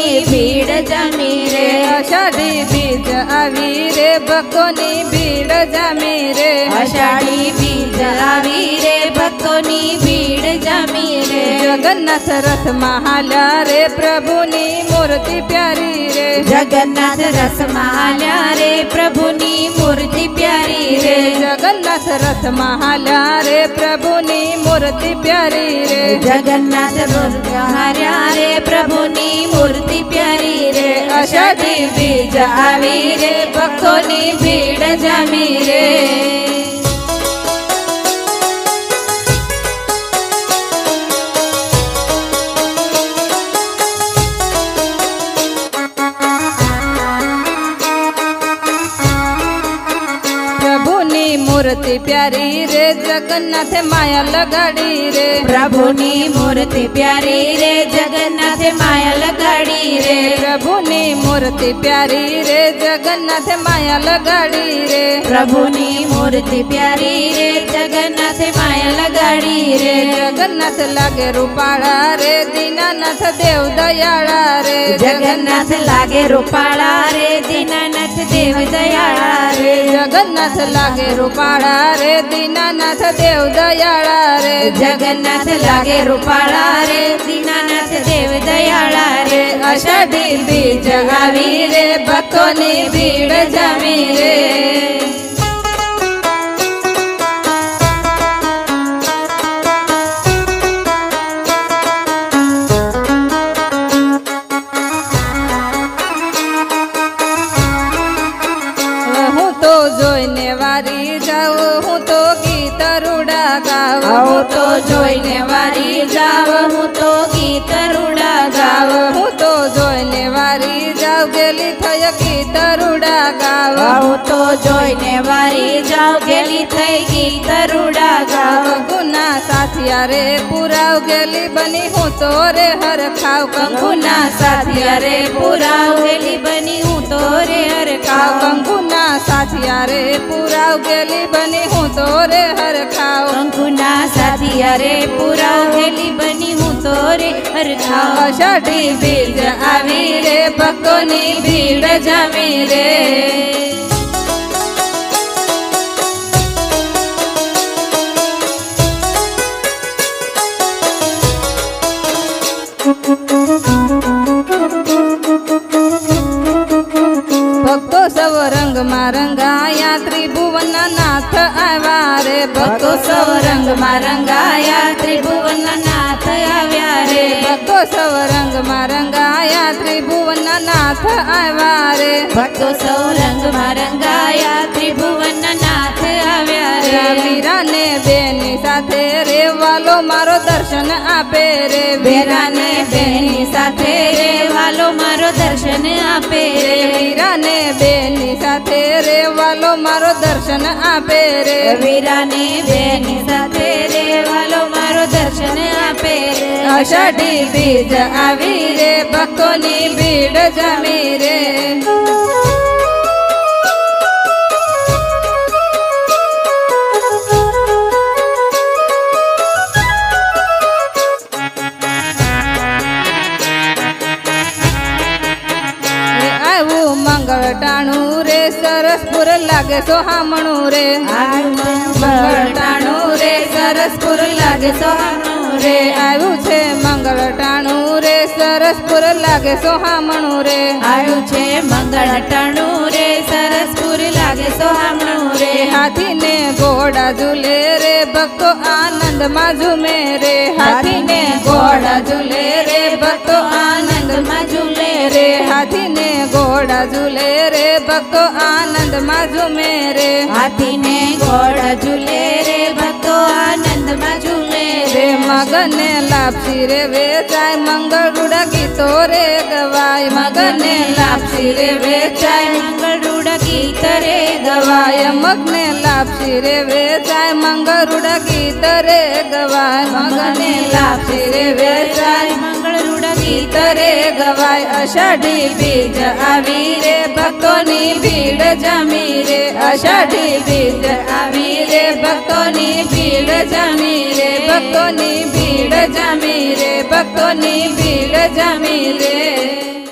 ભક્તોની ભીડ જમી રે. અષાઢી બીજ આવી રે ભક્તોની ભીડ જમી રે. અષાઢી બીજ આવી રે ભક્તોની ભીડ જમી રે. જગન્નાથ રથ મહાલા રે પ્રભુની મૂર્તિ પ્યારી રે. જગન્નાથ રસમાં મહાલા રે પ્રભુની મૂર્તિ પ્યારી રે. જગન્નાથ રથ મહાલા રે પ્રભુની મૂર્તિ પ્યારી રે. જગન્નાથ હાર્યા રે પ્રભુની આવી રે ભક્તોની ભીડ જામી રે. મૂર્તિ પ્યારી રે જગન્નાથ માયા લગાડી રે. પ્રભુની મૂર્તિ પ્યારી રે જગન્નાથ માયા લગાડી રે. પ્રભુની મૂર્તિ પ્યારી રે જગન્નાથ માયા લગાડી રે. પ્રભુની મૂર્તિ પ્યારી રે જગન્નાથ માયા લગાડી રે. જગન્નાથ લાગે રૂપાળા રે દીનાનાથ દેવ દયાળા રે. જગન્નાથ લાગે રૂપાળા રે દીનાનાથ દેવ દયાળા રે જગન્નાથ લાગે રૂપાળા રે દીનાનાથ દેવ દયાળા રે જગન્નાથ લાગે રૂપાળા રે દીનાનાથ દેવ દયાળા રે અષાઢી બીજ આવી રે ભક્તોની ભીડ જમી તો જોઈને વારી જાઓ હું તો ગીત રૂડા ગાવ આવો તો જોઈને વારી જાવ હું તો ગીત રૂડા ગાવ હું તો જોઈને વારી જાઉં ગેલી થઈ ગીત રૂડા ગાવ આવો તો જોઈને વારી જાવ ગેલી થઈ ગીત રૂડા ગાવ કંકુના સાથિયા રે પુરાવ ગેલી બની હું તો રે હર ખાવ કંકુના સાથિયા રે પુરાવ ગેલી બની હું તો રે હર ખાવ કંકુના સાથિયા રે પુરાવ ગેલી બની હું તો રે હર ખાવ કંકુના સાથિયા રે પુરાવ ગેલી બની હું તો રે હર ખાવ. અષાઢી બીજ આવી રે પકોની ભીડ જમી રે. રંગાયા ત્રિભુવન નાથ આવ્યા રે. ભક્તો સૌ રંગમાં રંગાયા ત્રિભુવન નાથ આવ્યા રે. ભક્તો સવ રંગમાં રંગાયા ત્રિભુવન નાથ આવ્યા રે. ભક્તો સૌ રંગમાં રંગાયા ત્રિભુવન નાથ આવ્યા રે. વીરાને બેની સાથે રે વાલો મારો દર્શન આપે રે. વેરાને બેની સાથે રે વાલો મારો દર્શન આપે રે. વીરાને વાલો મારો દર્શન આપે રે. વીરાને બેની સાથે રે વાલો મારો દર્શન આપે રે. અષાઢી બીજ આવી રે ભક્તોની ભીડ જમી રે. સરસપુર લાગે સોહામણું રે. મંગળ ટાણું રે સરસપુર લાગે સોહામણું રે. આવ્યું છે મંગળ ટાણું રે સરસપુર લાગે સોહામણું રે. આવ્યું છે મંગળ ટાણું રે સરસપુર લાગે સોહામણું રે. રે હાથીને ઘોડા ઝૂલે રે ભક્તો આનંદમાં ઝૂમે રે. હાથીને ઘોડા ઝૂલે રે ભક્તો આનંદમાં ઝૂલે રે. હાથીને ઘોડા ઝૂલે રે ભક્તો આનંદમાં ઝૂમે રે હાથીને ઘોડ ઝૂલે રે ભક્તો આનંદમાં ઝૂલે રે. મગને લાપસી રે વેચાય મંગળ રૂડા ગીતો રે ગવાય. મગને લાપસી રે વેચાય મંગળ રૂડા ગીત રે ગવાય. મગને લાપસી રે વેચાય મંગળ રૂડા ગીત રે ગવાય. મગને લાપસી રે વેચાય ગીત ગવાય અષાઢી બીજ આવી રે, ભક્તોની ભીડ જમી રે. અષાઢી બીજ આવી રે, ભક્તોની ભીડ જમી રે. ભક્તોની ભીડ જમી રે, ભક્તોની ભીડ જમી રે.